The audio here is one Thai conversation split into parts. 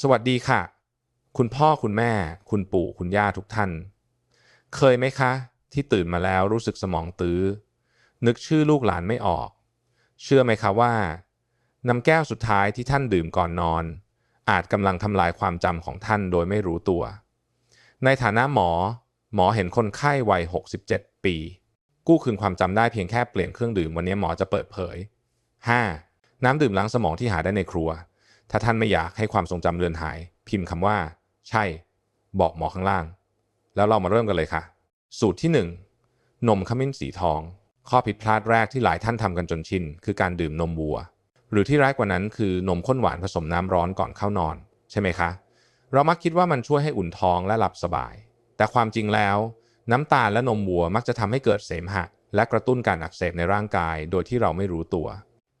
สวัสดีค่ะ คุณพ่อคุณแม่ คุณปู่คุณย่าทุกท่าน เคยไหมคะ ที่ตื่นมาแล้วรู้สึกสมองตื้อ นึกชื่อลูกหลานไม่ออก เชื่อไหมคะว่าน้ำแก้วสุดท้ายที่ท่านดื่มก่อนนอน อาจกำลังทำลายความจำของท่านโดยไม่รู้ตัว ในฐานะหมอ หมอเห็นคนไข้วัย 67 ปี กู้คืนความจำได้เพียงแค่เปลี่ยนเครื่องดื่มวันนี้หมอจะเปิดเผย 5. น้ำดื่มล้างสมองที่หาได้ในครัว ถ้าท่านไม่อยากให้ความทรงจำเลือนหาย พิมพ์คำว่า ใช่ บอกหมอข้างล่าง แล้วเรามาเริ่มกันเลยค่ะ สูตรที่ 1 นมขมิ้นสีทอง ข้อผิดพลาดแรกที่หลายท่านทำกันจนชินคือการดื่มนมวัว หรือที่ร้ายกว่านั้นคือนมข้นหวานผสมน้ำร้อนก่อนเข้านอน ใช่ไหมคะ เรามักคิดว่ามันช่วยให้อุ่นท้องและหลับสบาย แต่ความจริงแล้ว น้ำตาลและนมวัวมักจะทำให้เกิดเสมหะ และกระตุ้นการอักเสบในร่างกาย โดยที่เราไม่รู้ตัว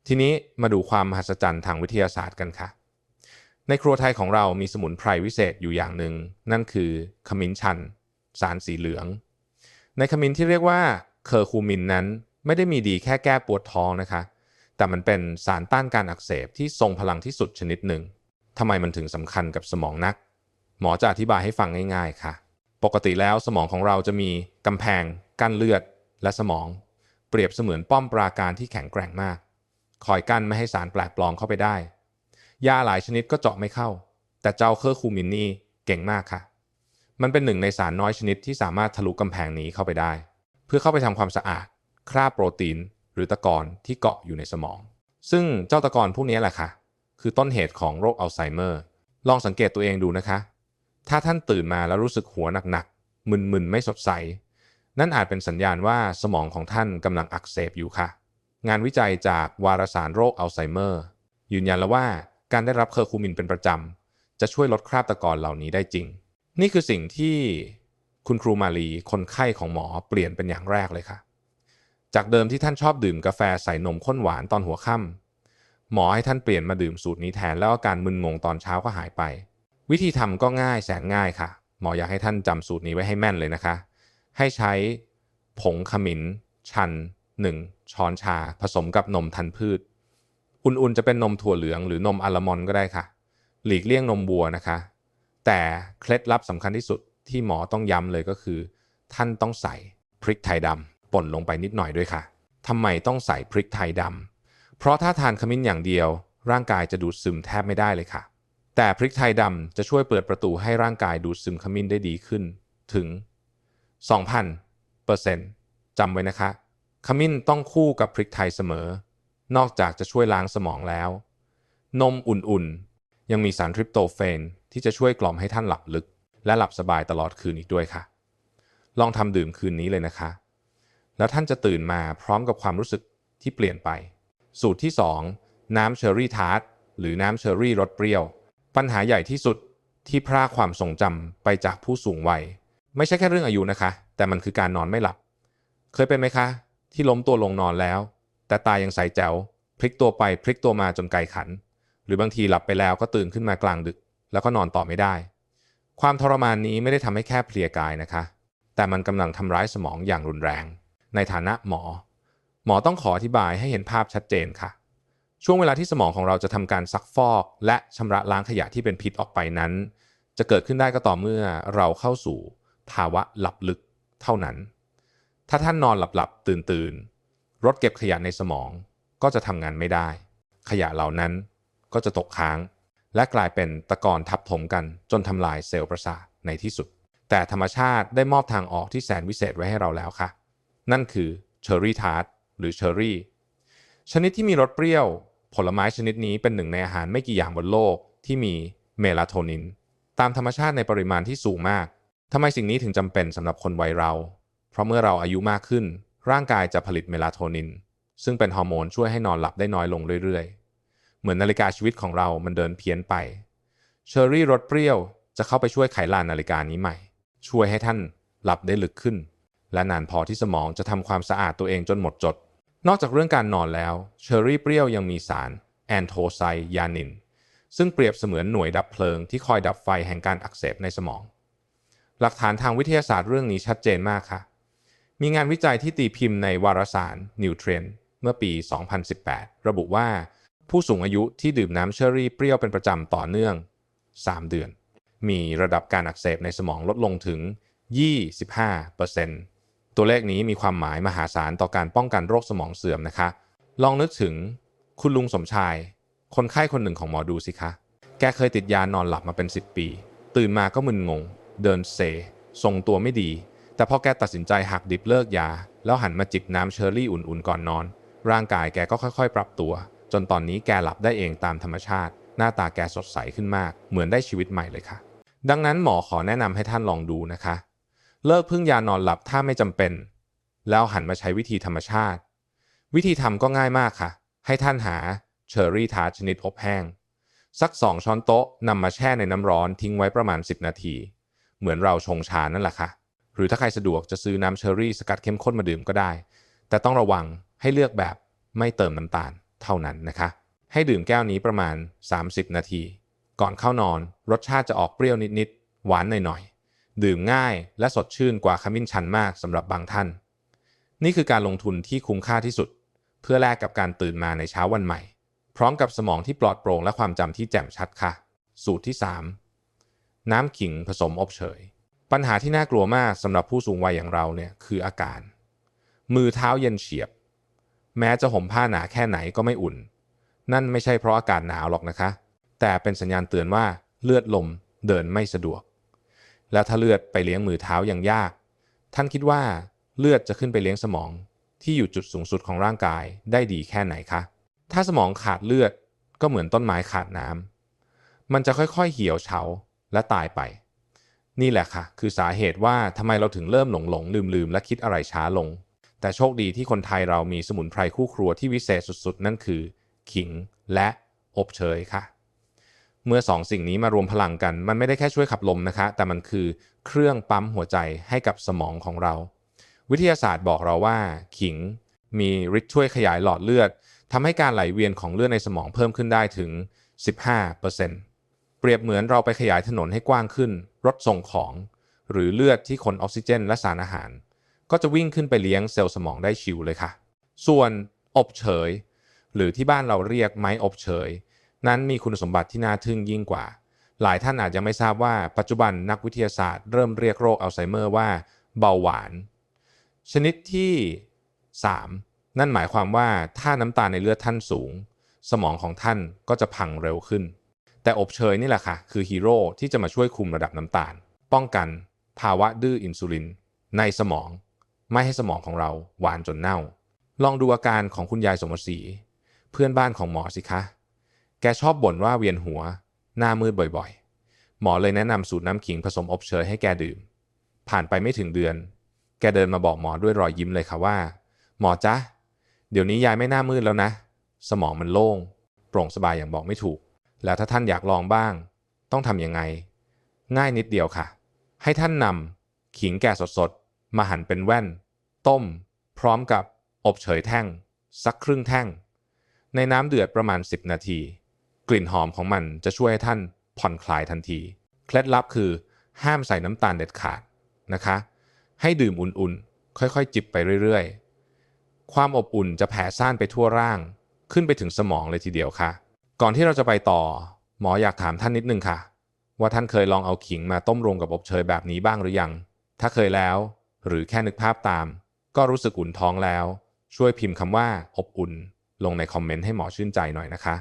ทีนี้มาดูความมหัศจรรย์ทางวิทยาศาสตร์กันค่ะ ในครัวไทยของเรามีสมุนไพรวิเศษอยู่อย่างหนึ่ง นั่นคือขมิ้นชัน สารสีเหลือง ในขมิ้นที่เรียกว่าเคอร์คูมินนั้นไม่ได้มีดีแค่แก้ปวดท้องนะคะ แต่มันเป็นสารต้านการอักเสบที่ทรงพลังที่สุดชนิดหนึ่งทำไมมันถึงสำคัญกับสมองนัก หมอจะอธิบายให้ฟังง่าย ๆ ค่ะ ปกติแล้วสมองของเราจะมีกำแพง กั้นเลือด และสมอง เปรียบเสมือนป้อมปราการที่แข็งแกร่งมาก คอยกั้นไม่ให้สารแปลกปลอมเข้าไปได้ ยาหลายชนิดก็เจาะไม่เข้า แต่เจ้าเคอร์คูมินนี่เก่งมากค่ะ มันเป็นหนึ่งในสารน้อยชนิดที่สามารถทะลุกำแพงนี้เข้าไปได้ เพื่อเข้าไปทำความสะอาด คราบโปรตีน หรือตะกอนที่เกาะอยู่ในสมอง ซึ่งเจ้าตะกอนพวกนี้แหละค่ะ คือต้นเหตุของโรคอัลไซเมอร์ ลองสังเกตตัวเองดูนะคะ ถ้าท่านตื่นมาแล้วรู้สึกหัวหนักๆมึนๆไม่สดใส นั่นอาจเป็นสัญญาณว่าสมองของท่านกำลังอักเสบอยู่ค่ะ งานวิจัยจากวารสารโรคอัลไซเมอร์ ยืนยันแล้วว่าการได้รับเคอร์คูมินเป็นประจำ จะช่วยลดคราบตะกอนเหล่านี้ได้จริง นี่คือสิ่งที่คุณครูมาลีคนไข้ของหมอเปลี่ยนเป็นอย่างแรกเลยค่ะ จากเดิมที่ท่านชอบดื่มกาแฟใส่นมข้นหวานตอนหัวค่ำหมอให้ท่านเปลี่ยนมาดื่มสูตรนี้แทนแล้วอาการมึนงงตอนเช้าก็หายไป วิธีทำก็ง่ายแสนง่ายค่ะ หมออยากให้ท่านจำสูตรนี้ไว้ให้แม่นเลยนะคะ ให้ใช้ผงขมิ้น ชัน 1 ช้อนชา ผสมกับนมทันพืช อุ่นๆจะเป็นนมถั่วเหลืองหรือนมอัลมอนด์ก็ได้ค่ะ หลีกเลี่ยงนมวัวนะคะ แต่เคล็ดลับสำคัญที่สุดที่หมอต้องย้ำเลยก็คือ ท่านต้องใส่พริกไทยดำป่นลงไปนิดหน่อยด้วยค่ะทำไมต้องใส่พริกไทยดำเพราะถ้าทานขมิ้นอย่างเดียว ร่างกายจะดูดซึมแทบไม่ได้เลยค่ะ แต่พริกไทยดำจะช่วยเปิดประตูให้ร่างกายดูดซึมขมิ้นได้ดีขึ้น ถึง 2,000เปอร์เซ็นต์จำไว้นะคะ ขมิ้นต้องคู่กับพริกไทยเสมอ นอกจากจะช่วยล้างสมองแล้ว นมอุ่นๆ ยังมีสารทริปโตเฟนที่จะช่วยกล่อมให้ท่านหลับลึก และหลับสบายตลอดคืนอีกด้วยค่ะ ลองทำดื่มคืนนี้เลยนะคะ แล้วท่านจะตื่นมาพร้อมกับความรู้สึกที่เปลี่ยนไป สูตรที่ 2 น้ำเชอร์รี่ทาร์ตหรือน้ำเชอร์รี่รสเปรี้ยว ปัญหาใหญ่ที่สุดที่พรากความทรงจำไปจากผู้สูงวัย ไม่ใช่แค่เรื่องอายุนะคะ แต่มันคือการนอนไม่หลับ เคยเป็นไหมคะ ที่ล้มตัวลงนอนแล้ว แต่ตายังใสแจ๋วพลิกตัวไปพลิกตัวมาจนไกลขัน หรือบางทีหลับไปแล้วก็ตื่นขึ้นมากลางดึก แล้วก็นอนต่อไม่ได้ ความทรมานนี้ไม่ได้ทำให้แค่เพลียกายนะคะ แต่มันกำลังทำร้ายสมองอย่างรุนแรง ในฐานะหมอ หมอต้องขออธิบายให้เห็นภาพชัดเจนค่ะ ช่วงเวลาที่สมองของเราจะทำการซักฟอก และชำระล้างขยะที่เป็นพิษออกไปนั้น จะเกิดขึ้นได้ก็ต่อเมื่อเราเข้าสู่ภาวะหลับลึกเท่านั้น ถ้าท่านนอนหลับๆ ตื่นๆ รถเก็บขยะในสมองก็จะทำงานไม่ได้ ขยะเหล่านั้นก็จะตกค้าง และกลายเป็นตะกอนทับถมกันจนทำลายเซลล์ประสาทในที่สุด แต่ธรรมชาติได้มอบทางออกที่แสนวิเศษไว้ให้เราแล้วค่ะ นั่นคือเชอร์รี่ทาร์ตหรือเชอร์รี่ชนิดที่มีรสเปรี้ยว ผลไม้ชนิดนี้เป็นหนึ่งในอาหารไม่กี่อย่างบนโลกที่มีเมลาโทนิน ตามธรรมชาติในปริมาณที่สูงมากทำไมสิ่งนี้ถึงจำเป็นสำหรับคนวัยเรา เพราะเมื่อเราอายุมากขึ้น ร่างกายจะผลิตเมลาโทนิน ซึ่งเป็นฮอร์โมนช่วยให้นอนหลับได้น้อยลงเรื่อยๆ เหมือนนาฬิกาชีวิตของเรามันเดินเพี้ยนไป เชอร์รี่รสเปรี้ยวจะเข้าไปช่วยไขลานนาฬิกานี้ใหม่ ช่วยให้ท่านหลับได้ลึกขึ้น และนานพอที่สมองจะทำความสะอาดตัวเองจนหมดจด นอกจากเรื่องการนอนแล้วเชอร์รี่เปรี้ยวยังมีสารแอนโทไซยานิน ซึ่งเปรียบเสมือนหน่วยดับเพลิงที่คอยดับไฟแห่งการอักเสบในสมอง หลักฐานทางวิทยาศาสตร์เรื่องนี้ชัดเจนมากค่ะ มีงานวิจัยที่ตีพิมพ์ในวารสาร Nutrient เมื่อปี 2018 ระบุว่า ผู้สูงอายุที่ดื่มน้ำเชอร์รี่เปรี้ยวเป็นประจำต่อเนื่อง 3 เดือน มีระดับการอักเสบในสมองลดลงถึง 25%ตัวเลขนี้มีความหมายมหาศาลต่อการป้องกันโรคสมองเสื่อมนะคะ ลองนึกถึงคุณลุงสมชาย คนไข้คนหนึ่งของหมอดูสิคะ แกเคยติดยานอนหลับมาเป็น 10 ปี ตื่นมาก็มึนงง เดินเซทรงตัวไม่ดี แต่พอแกตัดสินใจหักดิบเลิกยา แล้วหันมาจิบน้ำเชอร์รี่อุ่นๆก่อนนอน ร่างกายแกก็ค่อยๆ ปรับตัว จนตอนนี้แกหลับได้เองตามธรรมชาติ หน้าตาแกสดใสขึ้นมาก เหมือนได้ชีวิตใหม่เลยค่ะ ดังนั้นหมอขอแนะนำให้ท่านลองดูนะคะ เลิกพึ่งยานอนหลับถ้าไม่จำเป็น แล้วหันมาใช้วิธีธรรมชาติ วิธีทำก็ง่ายมากค่ะ ให้ท่านหาเชอร์รี่ทาร์ชนิดอบแห้ง สัก2ช้อนโต๊ะนำมาแช่ในน้ำร้อนทิ้งไว้ประมาณ 10 นาที เหมือนเราชงชานั่นแหละค่ะ หรือถ้าใครสะดวกจะซื้อน้ำเชอร์รี่สกัดเข้มข้นมาดื่มก็ได้ แต่ต้องระวังให้เลือกแบบไม่เติมน้ำตาลเท่านั้นนะคะ ให้ดื่มแก้วนี้ประมาณ 30 นาที ก่อนเข้านอนรสชาติจะออกเปรี้ยวนิดๆหวานหน่อยๆ ดื่มง่ายและสดชื่นกว่าขมิ้นชันมากสำหรับบางท่าน นี่คือการลงทุนที่คุ้มค่าที่สุด เพื่อแลกกับการตื่นมาในเช้าวันใหม่ พร้อมกับสมองที่ปลอดโปร่งและความจำที่แจ่มชัดค่ะ สูตรที่ 3 น้ำขิงผสมอบเฉย ปัญหาที่น่ากลัวมากสำหรับผู้สูงวัยอย่างเราเนี่ยคืออาการ มือเท้าเย็นเฉียบ แม้จะห่มผ้าหนาแค่ไหนก็ไม่อุ่น นั่นไม่ใช่เพราะอากาศหนาวหรอกนะคะ แต่เป็นสัญญาณเตือนว่าเลือดลมเดินไม่สะดวก แล้วถ้าเลือดไปเลี้ยงมือเท้าอยังยาก ท่านคิดว่าเลือดจะขึ้นไปเลี้ยงสมอง ที่อยู่จุดสูงสุดของร่างกายได้ดีแค่ไหนคะ ถ้าสมองขาดเลือดก็เหมือนต้นไม้ขาดน้ำมันจะค่อยๆเหี่ยวเฉาและตายไป นี่แหละค่ะ คือสาเหตุว่าทำไมเราถึงเริ่มหลงหลงลืมลืมและคิดอะไรช้าลง แต่โชคดีที่คนไทยเรามีสมุนไพรคู่ครัวที่วิเศษสุดๆ นั่นคือ ขิงและอบเชยค่ะ เมื่อสองสิ่งนี้มารวมพลังกัน มันไม่ได้แค่ช่วยขับลมนะคะ แต่มันคือเครื่องปั๊มหัวใจให้กับสมองของเรา วิทยาศาสตร์บอกเราว่า ขิง มีฤทธิ์ช่วยขยายหลอดเลือดทำให้การไหลเวียนของเลือดในสมองเพิ่มขึ้นได้ถึง 15%เปรี เปรียบเหมือนเราไปขยายถนนให้กว้างขึ้น รถส่งของ หรือเลือดที่ขนออกซิเจน และสารอาหาร ก็จะวิ่งขึ้นไปเลี้ยงเซลล์สมองได้ชิวเลยค่ะ ส่วนอบเฉย หรือที่บ้านเราเรียกไม้อบเฉย นั้นมีคุณสมบัติที่น่าทึ่งยิ่งกว่า หลายท่านอาจจะไม่ทราบว่าปัจจุบันนักวิทยาศาสตร์เริ่มเรียกโรคอัลไซเมอร์ว่าเบาหวาน ชนิดที่ 3 นั่นหมายความว่าถ้าน้ำตาลในเลือดท่านสูง สมองของท่านก็จะพังเร็วขึ้น แต่อบเชยนี่แหละค่ะ คือฮีโร่ที่จะมาช่วยคุมระดับน้ำตาล ป้องกันภาวะดื้ออินซูลิน ในสมอง ไม่ให้สมองของเราหวานจนเน่า ลองดูอาการของคุณยายสมศรีเพื่อนบ้านของหมอสิคะ แกชอบบ่นว่าเวียนหัว หน้ามืดบ่อยๆ หมอเลยแนะนำสูตรน้ำขิงผสมอบเชยให้แกดื่ม ผ่านไปไม่ถึงเดือน แกเดินมาบอกหมอด้วยรอยยิ้มเลยค่ะว่า หมอจ๊ะ เดี๋ยวนี้ยายไม่หน้ามืดแล้วนะ สมองมันโล่ง โปร่งสบายอย่างบอกไม่ถูก แล้วถ้าท่านอยากลองบ้าง ต้องทำยังไง ง่ายนิดเดียวค่ะ ให้ท่านนำขิงแก่สดๆ มาหั่นเป็นแว่น ต้ม พร้อมกับอบเฉยแท่ง สักครึ่งแท่ง ในน้ำเดือดประมาณ 10 นาที กลิ่นหอมของมันจะช่วยให้ท่านผ่อนคลายทันที เคล็ดลับคือ ห้ามใส่น้ำตาลเด็ดขาดนะคะ ให้ดื่มอุ่นๆ ค่อยๆ จิบไปเรื่อยๆ ความอบอุ่นจะแผ่ซ่านไปทั่วร่าง ขึ้นไปถึงสมองเลยทีเดียวค่ะ ก่อนที่เราจะไปต่อ หมออยากถามท่านนิดนึงค่ะ ว่าท่านเคยลองเอาขิงมาต้มรวมกับอบเชยแบบนี้บ้างหรือยัง ถ้าเคยแล้ว หรือแค่นึกภาพตาม ก็รู้สึกอุ่นท้องแล้ว ช่วยพิมพ์คำว่าอบอุ่น ลงในคอมเมนต์ให้หมอชื่นใจหน่อยนะคะ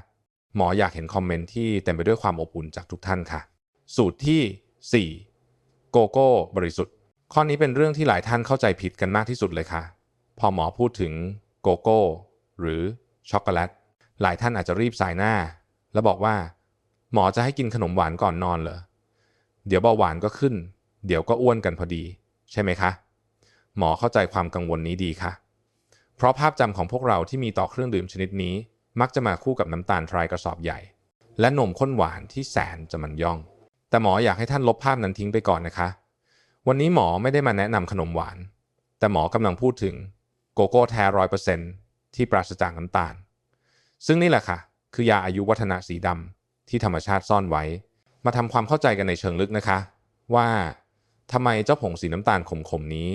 หมออยากเห็นคอมเมนต์ที่เต็มไปด้วยความอบอุ่นจากทุกท่านค่ะ สูตรที่ 4 โกโก้บริสุทธิ์ ข้อนี้เป็นเรื่องที่หลายท่านเข้าใจผิดกันมากที่สุดเลยค่ะ พอหมอพูดถึงโกโก้หรือช็อกโกแลต หลายท่านอาจจะรีบสายหน้า แล้วบอกว่าหมอจะให้กินขนมหวานก่อนนอนเหรอ เดี๋ยวเบาหวานก็ขึ้น เดี๋ยวก็อ้วนกันพอดี ใช่ไหมคะ หมอเข้าใจความกังวลนี้ดีค่ะ เพราะภาพจำของพวกเราที่มีต่อเครื่องดื่มชนิดนี้ มักจะมาคู่กับน้ำตาลทรายกระสอบใหญ่ และนมข้นหวานที่แสนจะมันย่อง แต่หมออยากให้ท่านลบภาพนั้นทิ้งไปก่อนนะคะ วันนี้หมอไม่ได้มาแนะนำขนมหวาน แต่หมอกำลังพูดถึงโกโก้แท้ร้อยเปอร์เซ็นที่ปราศจากน้ำตาล ซึ่งนี่แหละค่ะ คือยาอายุวัฒนะสีดำที่ธรรมชาติซ่อนไว้ มาทำความเข้าใจกันในเชิงลึกนะคะ ว่าทำไมเจ้าผงสีน้ำตาลขมๆนี้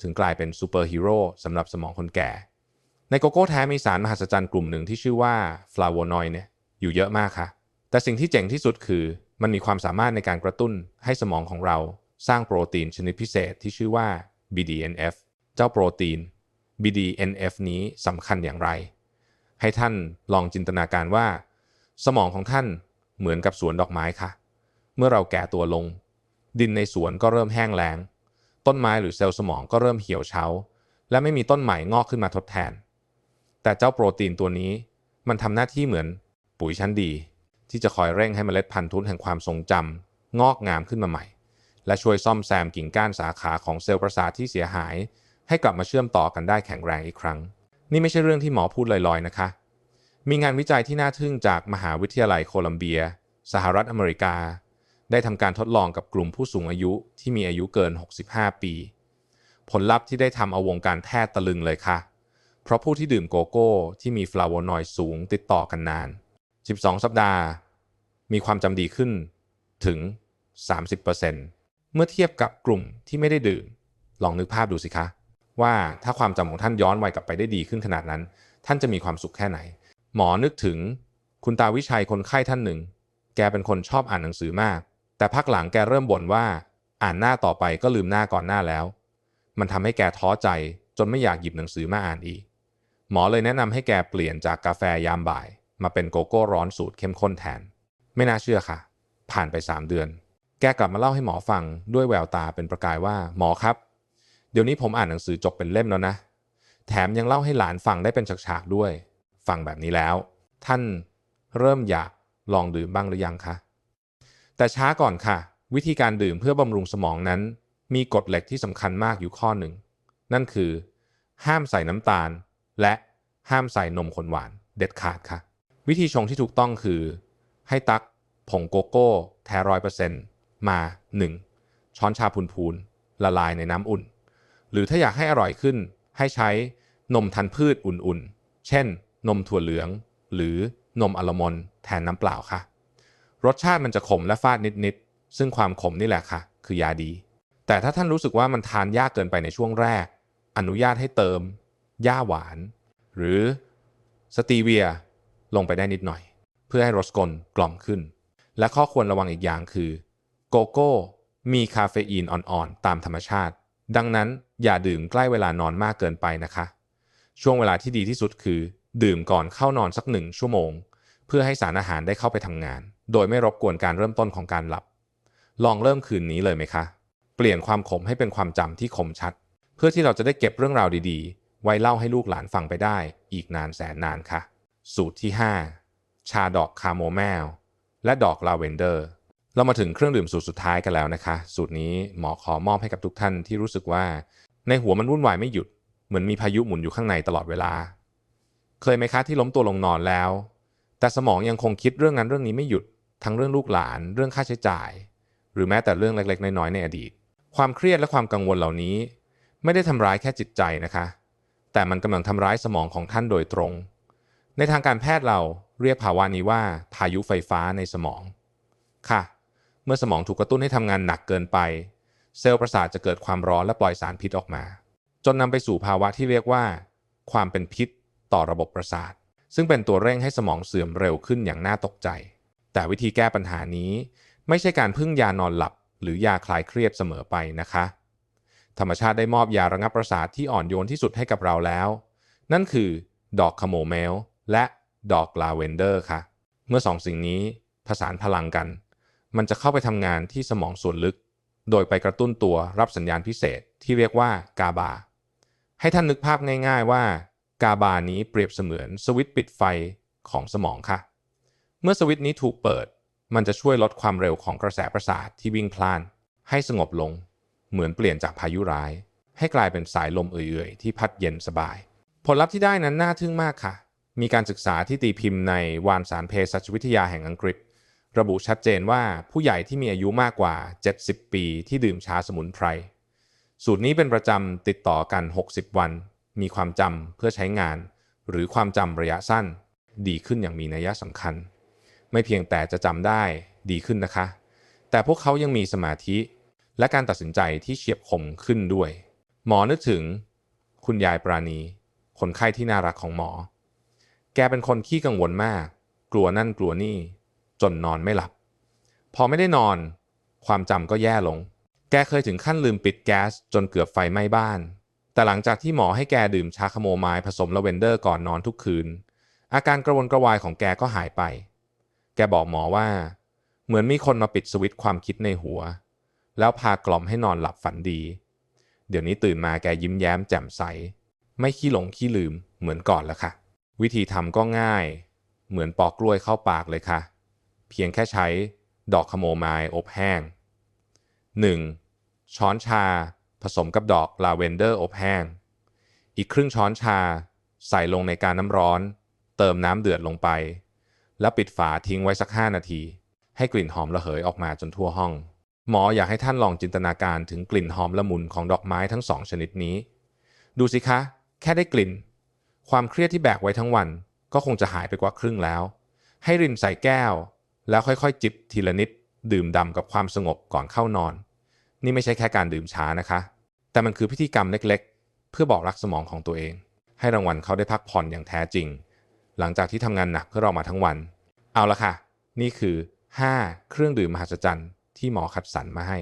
ถึงกลายเป็นซูเปอร์ฮีโร่สำหรับสมองคนแก่ ในโกโก้แท้มีสารมหัศจรรย์กลุ่มหนึ่งที่ชื่อว่าฟลาโวนอยด์เนี่ยอยู่เยอะมากค่ะ แต่สิ่งที่เจ๋งที่สุดคือมันมีความสามารถในการกระตุ้นให้สมองของเราสร้างโปรตีนชนิดพิเศษที่ชื่อว่า BDNF เจ้าโปรตีน BDNF นี้สำคัญอย่างไร ให้ท่านลองจินตนาการว่า สมองของท่านเหมือนกับสวนดอกไม้ค่ะ เมื่อเราแก่ตัวลง ดินในสวนก็เริ่มแห้งแล้ง ต้นไม้หรือเซลล์สมองก็เริ่มเหี่ยวเฉาและไม่มีต้นใหม่งอกขึ้นมาทดแทน แต่เจ้าโปรตีนตัวนี้ มันทำหน้าที่เหมือนปุ๋ยชั้นดี ที่จะคอยเร่งให้เมล็ดพันธุ์ทุนแห่งความทรงจำงอกงามขึ้นมาใหม่ และช่วยซ่อมแซมกิ่งก้านสาขาของเซลล์ประสาทที่เสียหาย ให้กลับมาเชื่อมต่อกันได้แข็งแรงอีกครั้ง นี่ไม่ใช่เรื่องที่หมอพูดลอยๆนะคะ มีงานวิจัยที่น่าทึ่งจากมหาวิทยาลัยโคลัมเบีย สหรัฐอเมริกา ได้ทำการทดลองกับกลุ่มผู้สูงอายุที่มีอายุเกิน 65 ปี ผลลัพธ์ที่ได้ทำเอาวงการแพทย์ตะลึงเลยค่ะ เพราะผู้ที่ดื่มโกโก้ที่มีฟลาโวนอยด์สูงติดต่อกันนาน 12 สัปดาห์ มีความจำดีขึ้นถึง 30%เมื่อเทียบกับกลุ่มที่ไม่ได้ดื่ม ลองนึกภาพดูสิคะ ว่าถ้าความจำของท่านย้อนวัยกลับไปได้ดีขึ้นขนาดนั้น ท่านจะมีความสุขแค่ไหน หมอนึกถึงคุณตาวิชัยคนไข้ท่านหนึ่ง แกเป็นคนชอบอ่านหนังสือมาก แต่พักหลังแกเริ่มบ่นว่าอ่านหน้าต่อไปก็ลืมหน้าก่อนหน้าแล้ว มันทำให้แกท้อใจจนไม่อยากหยิบหนังสือมาอ่านอีก หมอเลยแนะนำให้แกเปลี่ยนจากกาแฟยามบ่าย มาเป็นโกโก้ร้อนสูตรเข้มข้นแทน ไม่น่าเชื่อค่ะ ผ่านไป 3 เดือน แกกลับมาเล่าให้หมอฟังด้วยแววตาเป็นประกายว่าหมอครับ เดี๋ยวนี้ผมอ่านหนังสือจบเป็นเล่มแล้วนะ แถมยังเล่าให้หลานฟังได้เป็นฉากๆด้วย ฟังแบบนี้แล้ว ท่านเริ่มอยากลองดื่มบ้างหรือยังคะ แต่ช้าก่อนค่ะ วิธีการดื่มเพื่อบำรุงสมองนั้น มีกฎเหล็กที่สำคัญมากอยู่ข้อหนึ่ง นั่นคือ ห้ามใส่น้ำตาล และห้ามใส่นมข้นหวาน เด็ดขาดค่ะ วิธีชงที่ถูกต้องคือ ให้ตักผงโกโก้ แท้ร้อยเปอร์เซ็นต์มา 1. ช้อนชาพูนๆละลายในน้ำอุ่น หรือถ้าอยากให้อร่อยขึ้น ให้ใช้นมทันพืชอุ่นๆ เช่น นมถั่วเหลือง หรือนมอัลมอนด์แทนน้ำเปล่าค่ะ รสชาติมันจะขมและฟาดนิดๆ ซึ่งความขมนี่แหละค่ะ คือยาดี แต่ถ้าท่านรู้สึกว่ามันทานยากเกินไปในช่วงแรก อนุญาตให้เติมหญ้าหวาน หรือสตีเวียลงไปได้นิดหน่อย เพื่อให้รสกลกล่อมขึ้น และข้อควรระวังอีกอย่างคือ โกโก้มีคาเฟอีนอ่อนๆ ตามธรรมชาติ ดังนั้นอย่าดื่มใกล้เวลานอนมากเกินไปนะคะ ช่วงเวลาที่ดีที่สุดคือ ดื่มก่อนเข้านอนสักหนึ่งชั่วโมง เพื่อให้สารอาหารได้เข้าไปทำงาน โดยไม่รบกวนการเริ่มต้นของการหลับ ลองเริ่มคืนนี้เลยไหมคะ เปลี่ยนความขมให้เป็นความจำที่คมชัด เพื่อที่เราจะได้เก็บเรื่องราวดีๆ ไว้เล่าให้ลูกหลานฟังไปได้ อีกนานแสนนานค่ะ สูตรที่ 5 ชาดอกคาโมแมลและดอกลาเวนเดอร์ เรามาถึงเครื่องดื่มสูตรสุดท้ายกันแล้วนะคะ สูตรนี้หมอขอมอบให้กับทุกท่านที่รู้สึกว่า ในหัวมันวุ่นวายไม่หยุด เหมือนมีพายุหมุนอยู่ข้างในตลอดเวลา เคยไหมคะที่ล้มตัวลงนอนแล้ว แต่สมองยังคงคิดเรื่องนั้นเรื่องนี้ไม่หยุด ทั้งเรื่องลูกหลาน เรื่องค่าใช้จ่าย หรือแม้แต่เรื่องเล็กๆ น้อยๆในอดีต ความเครียดและความกังวลเหล่านี้ ไม่ได้ทำร้ายแค่จิตใจนะคะ แต่มันกำลังทำร้ายสมองของท่านโดยตรง ในทางการแพทย์เราเรียกภาวะนี้ว่าพายุไฟฟ้าในสมองค่ะ เมื่อสมองถูกกระตุ้นให้ทำงานหนักเกินไป เซลล์ประสาทจะเกิดความร้อนและปล่อยสารพิษออกมา จนนำไปสู่ภาวะที่เรียกว่า ความเป็นพิษต่อระบบประสาท ซึ่งเป็นตัวเร่งให้สมองเสื่อมเร็วขึ้นอย่างน่าตกใจ แต่วิธีแก้ปัญหานี้ ไม่ใช่การพึ่งยานอนหลับ หรือยาคลายเครียดเสมอไปนะคะ ธรรมชาติได้มอบยาระงับประสาทที่อ่อนโยนที่สุดให้กับเราแล้ว นั่นคือดอกคาโมเมลและดอกลาเวนเดอร์ค่ะ เมื่อสองสิ่งนี้ผสานพลังกัน มันจะเข้าไปทำงานที่สมองส่วนลึก โดยไปกระตุ้นตัวรับสัญญาณพิเศษที่เรียกว่ากาบา ให้ท่านนึกภาพง่าย ๆว่า กาบานี้เปรียบเสมือนสวิตช์ปิดไฟของสมองค่ะ เมื่อสวิตช์นี้ถูกเปิด มันจะช่วยลดความเร็วของกระแสประสาทที่วิ่งพล่าน ให้สงบลง เหมือนเปลี่ยนจากพายุร้าย ให้กลายเป็นสายลมเอื่อยๆ ที่พัดเย็นสบาย ผลลัพธ์ที่ได้นั้นน่าทึ่งมากค่ะ มีการศึกษาที่ตีพิมพ์ในวารสารเภสัชวิทยาแห่งอังกฤษ ระบุชัดเจนว่าผู้ใหญ่ที่มีอายุมากกว่า 70 ปีที่ดื่มชาสมุนไพร สูตรนี้เป็นประจำติดต่อกัน 60 วัน มีความจำเพื่อใช้งาน หรือความจำระยะสั้น ดีขึ้นอย่างมีนัยสำคัญ ไม่เพียงแต่จะจำได้ดีขึ้นนะคะ แต่พวกเขายังมีสมาธิ และการตัดสินใจที่เฉียบคมขึ้นด้วย หมอนึกถึง คุณยายปราณี คนไข้ที่น่ารักของหมอ แกเป็นคนขี้กังวลมาก กลัวนั่นกลัวนี่ จนนอนไม่หลับ พอไม่ได้นอน ความจำก็แย่ลง แกเคยถึงขั้นลืมปิดแก๊สจนเกือบไฟไหม้บ้าน แต่หลังจากที่หมอให้แกดื่มชาคาโมไมล์ผสมลาเวนเดอร์ก่อนนอนทุกคืน อาการกระวนกระวายของแกก็หายไป แกบอกหมอว่า เหมือนมีคนมาปิดสวิตช์ความคิดในหัว แล้วพากล่อมให้นอนหลับฝันดี เดี๋ยวนี้ตื่นมาแกยิ้มแย้มแจ่มใส ไม่ขี้หลงขี้ลืมเหมือนก่อนแล้วค่ะ วิธีทำก็ง่าย เหมือนปอกกล้วยเข้าปากเลยค่ะ เพียงแค่ใช้ดอกขโมไมล์อบแห้ง 1. ช้อนชาผสมกับดอกลาเวนเดอร์อบแห้ง อีกครึ่งช้อนชาใส่ลงในการน้ำร้อน เติมน้ำเดือดลงไป แล้วปิดฝาทิ้งไว้สัก 5 นาที ให้กลิ่นหอมระเหยออกมาจนทั่วห้อง หมออยากให้ท่านลองจินตนาการถึงกลิ่นหอมละมุนของดอกไม้ทั้งสองชนิดนี้ ดูสิคะ แค่ได้กลิ่น ความเครียดที่แบกไว้ทั้งวันก็คงจะหายไปกว่าครึ่งแล้ว ให้รินใส่แก้ว แล้วค่อยๆ จิบทีละนิด ดื่มด่ำกับความสงบก่อนเข้านอน นี่ไม่ใช่แค่การดื่มช้านะคะ แต่มันคือพิธีกรรมเล็กๆ เพื่อบอกรักสมองของตัวเอง ให้รางวัลเขาได้พักผ่อนอย่างแท้จริง หลังจากที่ทำงานหนักเพื่อเรามาทั้งวัน เอาละค่ะ นี่คือ 5 เครื่องดื่มมหัศจรรย์ที่หมอคัดสรรมาให้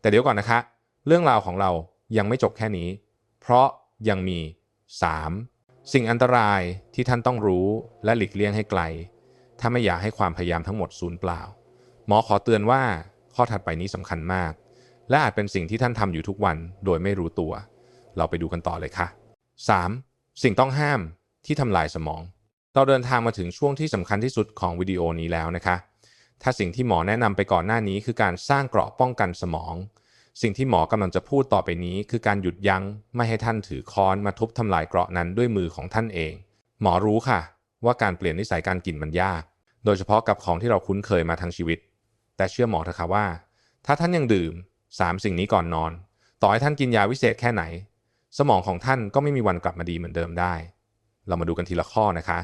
แต่เดี๋ยวก่อนนะคะ เรื่องราวของเรายังไม่จบแค่นี้ เพราะยังมี 3. สิ่งอันตรายที่ท่านต้องรู้และหลีกเลี่ยงให้ไกล ถ้าไม่อยากให้ความพยายามทั้งหมดสูญเปล่า หมอขอเตือนว่าข้อถัดไปนี้สำคัญมาก และอาจเป็นสิ่งที่ท่านทำอยู่ทุกวันโดยไม่รู้ตัว เราไปดูกันต่อเลยค่ะ 3. สิ่งต้องห้ามที่ทำลายสมอง เราเดินทางมาถึงช่วงที่สำคัญที่สุดของวิดีโอนี้แล้วนะคะ ถ้าสิ่งที่หมอแนะนำไปก่อนหน้านี้ คือการสร้างเกราะป้องกันสมอง สิ่งที่หมอกำลังจะพูดต่อไปนี้ คือการหยุดยัง้งไม่ให้ท่านถือค้อนมาทุบทำลายเกราะนั้นด้วยมือของท่านเอง หมอรู้ค่ะ ว่าการเปลี่ยนนิสัยการกินมันยาก โดยเฉพาะกับของที่เราคุ้นเคยมาทั้งชีวิต แต่เชื่อหมอเถอะค่ะว่า ถ้าท่านยังดื่ม 3 สิ่งนี้ก่อนนอน ต่อให้ท่านกินยาวิเศษแค่ไหน สมองของท่านก็ไม่มีวันกลับมาดีเหมือนเดิมได้ เรามาดูกันทีละข้อนะคะ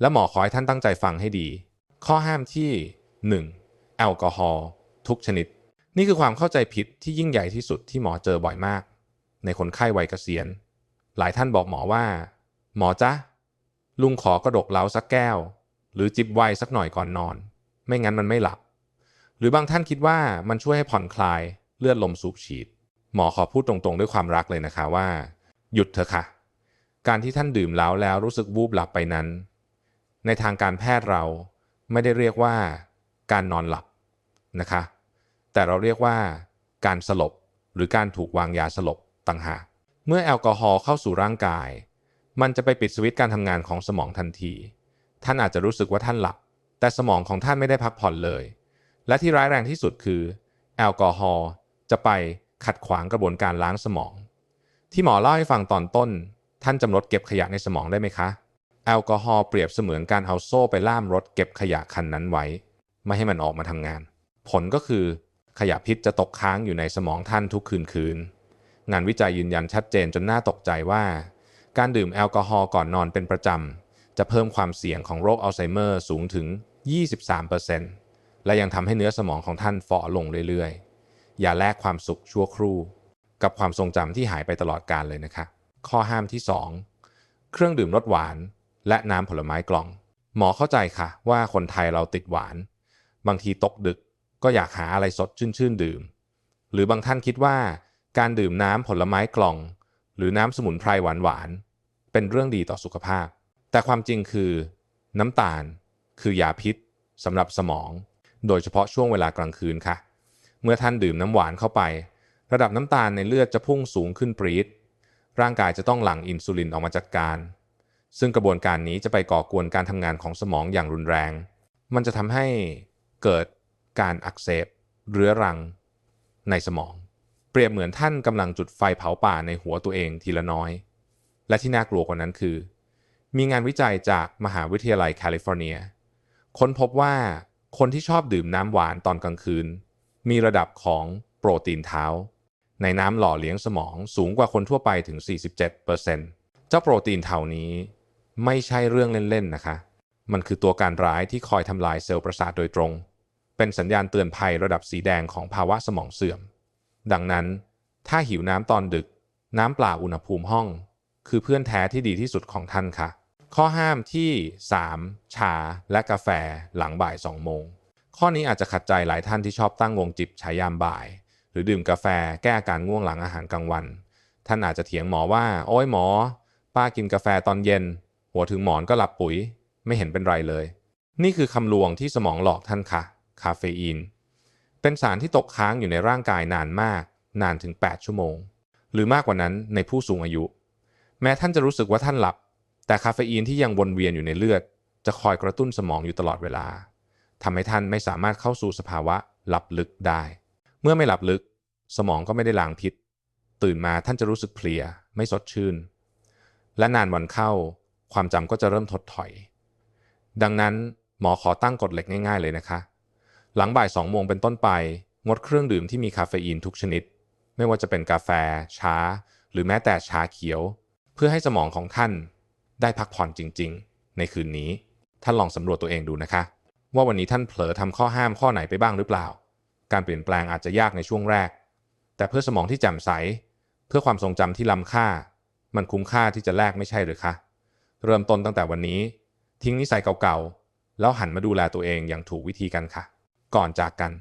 และหมอขอให้ท่านตั้งใจฟังให้ดี ข้อห้ามที่ 1. แอลกอฮอล์ทุกชนิด นี่คือความเข้าใจผิดที่ยิ่งใหญ่ที่สุดที่หมอเจอบ่อยมาก ในคนไข้วัยเกษียณ หลายท่านบอกหมอว่า หมอจ๊ะลุงขอกระดกเหล้าสักแก้ว หรือจิบไวน์สักหน่อยก่อนนอน ไม่งั้นมันไม่หลับ หรือบางท่านคิดว่ามันช่วยให้ผ่อนคลายเลือดลมสูบฉีด หมอขอพูดตรงๆ ด้วยความรักเลยนะคะว่า หยุดเถอะค่ะ การที่ท่านดื่มเหล้าแล้วรู้สึกวูบหลับไปนั้น ในทางการแพทย์เราไม่ได้เรียกว่า การนอนหลับนะคะ แต่เราเรียกว่า การสลบหรือการถูกวางยาสลบต่างหากเมื่อแอลกอฮอล์เข้าสู่ร่างกาย มันจะไปปิดสวิตช์การทำงานของสมองทันที ท่านอาจจะรู้สึกว่าท่านหลับ แต่สมองของท่านไม่ได้พักผ่อนเลย และที่ร้ายแรงที่สุดคือ แอลกอฮอล์จะไปขัดขวางกระบวนการล้างสมอง ที่หมอเล่าให้ฟังตอนต้น ท่านจำรถเก็บขยะในสมองได้ไหมคะ แอลกอฮอล์เปรียบเสมือนการเอาโซ่ไปล่ามรถเก็บขยะคันนั้นไว้ ไม่ให้มันออกมาทำงาน ผลก็คือขยะพิษจะตกค้างอยู่ในสมองท่านทุกคืนคืน งานวิจัยยืนยันชัดเจนจนน่าตกใจว่า การดื่มแอลกอฮอล์ก่อนนอนเป็นประจำ จะเพิ่มความเสี่ยงของโรคอัลไซเมอร์สูงถึง 23%และยังทำให้เนื้อสมองของท่านฝ่อลงเรื่อยๆ อย่าแลกความสุขชั่วครู่ กับความทรงจำที่หายไปตลอดกาลเลยนะคะ ข้อห้ามที่ 2 เครื่องดื่มรสหวานและน้ำผลไม้กล่อง หมอเข้าใจค่ะ ว่าคนไทยเราติดหวาน บางทีตกดึกก็อยากหาอะไรสดชื่นๆดื่ม หรือบางท่านคิดว่าการดื่มน้ำผลไม้กล่อง หรือน้ำสมุนไพรหวานๆเป็นเรื่องดีต่อสุขภาพ แต่ความจริงคือน้ำตาลคือยาพิษสำหรับสมอง โดยเฉพาะช่วงเวลากลางคืนค่ะ เมื่อท่านดื่มน้ำหวานเข้าไป ระดับน้ำตาลในเลือดจะพุ่งสูงขึ้นปรีดร่างกายจะต้องหลั่งอินซูลินออกมาจัดการ ซึ่งกระบวนการนี้จะไปก่อกวนการทำงานของสมองอย่างรุนแรง มันจะทำให้เกิดการอักเสบเรื้อรังในสมอง เปรียบเหมือนท่านกำลังจุดไฟเผาป่าในหัวตัวเองทีละน้อย และที่น่ากลัวกว่านั้นคือ มีงานวิจัยจากมหาวิทยาลัยแคลิฟอร์เนีย ค้นพบว่าคนที่ชอบดื่มน้ำหวานตอนกลางคืน มีระดับของโปรตีนเท้า ในน้ำหล่อเลี้ยงสมองสูงกว่าคนทั่วไปถึง 47%เจ้าโปรตีนเท่านี้ ไม่ใช่เรื่องเล่นๆนะคะ มันคือตัวการร้ายที่คอยทำลายเซลล์ประสาทโดยตรง เป็นสัญญาณเตือนภัยระดับสีแดงของภาวะสมองเสื่อม ดังนั้น ถ้าหิวน้ำตอนดึก น้ำเปล่าอุณหภูมิห้อง คือเพื่อนแท้ที่ดีที่สุดของท่านค่ะ ข้อห้ามที่ 3 ชาและกาแฟหลังบ่าย 2 โมง ข้อนี้อาจจะขัดใจหลายท่านที่ชอบตั้งวงจิบช้ยามบ่าย หรือดื่มกาแฟแก้อาการง่วงหลังอาหารกลางวัน ท่านอาจจะเถียงหมอว่า โอ้ยหมอ ป้ากินกาแฟตอนเย็น หัวถึงหมอนก็หลับปุ๋ย ไม่เห็นเป็นไรเลย นี่คือคำลวงที่สมองหลอกท่านค่ะ คาเฟอีน เป็นสารที่ตกค้างอยู่ในร่างกายนานมาก นานถึง 8 ชั่วโมง หรือมากกว่านั้นในผู้สูงอายุ แม้ท่านจะรู้สึกว่าท่านหลับ แต่คาเฟอีนที่ยังวนเวียนอยู่ในเลือด จะคอยกระตุ้นสมองอยู่ตลอดเวลาทำให้ท่านไม่สามารถเข้าสู่สภาวะหลับลึกได้ เมื่อไม่หลับลึก สมองก็ไม่ได้ล้างพิษ ตื่นมาท่านจะรู้สึกเพลีย ไม่สดชื่น และนานวันเข้า ความจำก็จะเริ่มถดถอย ดังนั้นหมอขอตั้งกฎเหล็กง่าย ๆ เลยนะคะ หลังบ่ายสองโมงเป็นต้นไป งดเครื่องดื่มที่มีคาเฟอีนทุกชนิด ไม่ว่าจะเป็นกาแฟ ชาหรือแม้แต่ชาเขียว เพื่อให้สมองของท่าน ได้พักผ่อนจริง ๆ ในคืนนี้ ท่านลองสำรวจตัวเองดูนะคะ ว่าวันนี้ท่านเผลอทำข้อห้ามข้อไหนไปบ้างหรือเปล่า การเปลี่ยนแปลงอาจจะยากในช่วงแรก แต่เพื่อสมองที่แจ่มใส เพื่อความทรงจำที่ล้ำค่า มันคุ้มค่าที่จะแลกไม่ใช่หรือคะ เริ่มต้นตั้งแต่วันนี้ ทิ้งนิสัยเก่าๆ แล้วหันมาดูแลตัวเองอย่างถูกวิธีกันค่ะ ก่อนจากกัน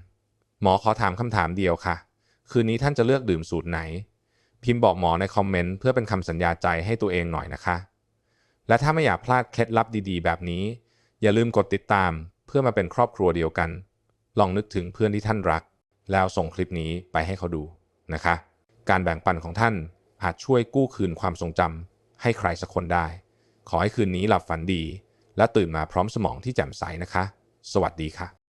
หมอขอถามคำถามเดียวค่ะ คืนนี้ท่านจะเลือกดื่มสูตรไหน พิมพ์บอกหมอในคอมเมนต์เพื่อเป็นคำสัญญาใจให้ตัวเองหน่อยนะคะ และถ้าไม่อยากพลาดเคล็ดลับดีๆ แบบนี้ อย่าลืมกดติดตามเพื่อมาเป็นครอบครัวเดียวกัน ลองนึกถึงเพื่อนที่ท่านรัก แล้วส่งคลิปนี้ไปให้เขาดูนะคะ การแบ่งปันของท่านอาจช่วยกู้คืนความทรงจำให้ใครสักคนได้ ขอให้คืนนี้หลับฝันดี และตื่นมาพร้อมสมองที่แจ่มใสนะคะ สวัสดีค่ะ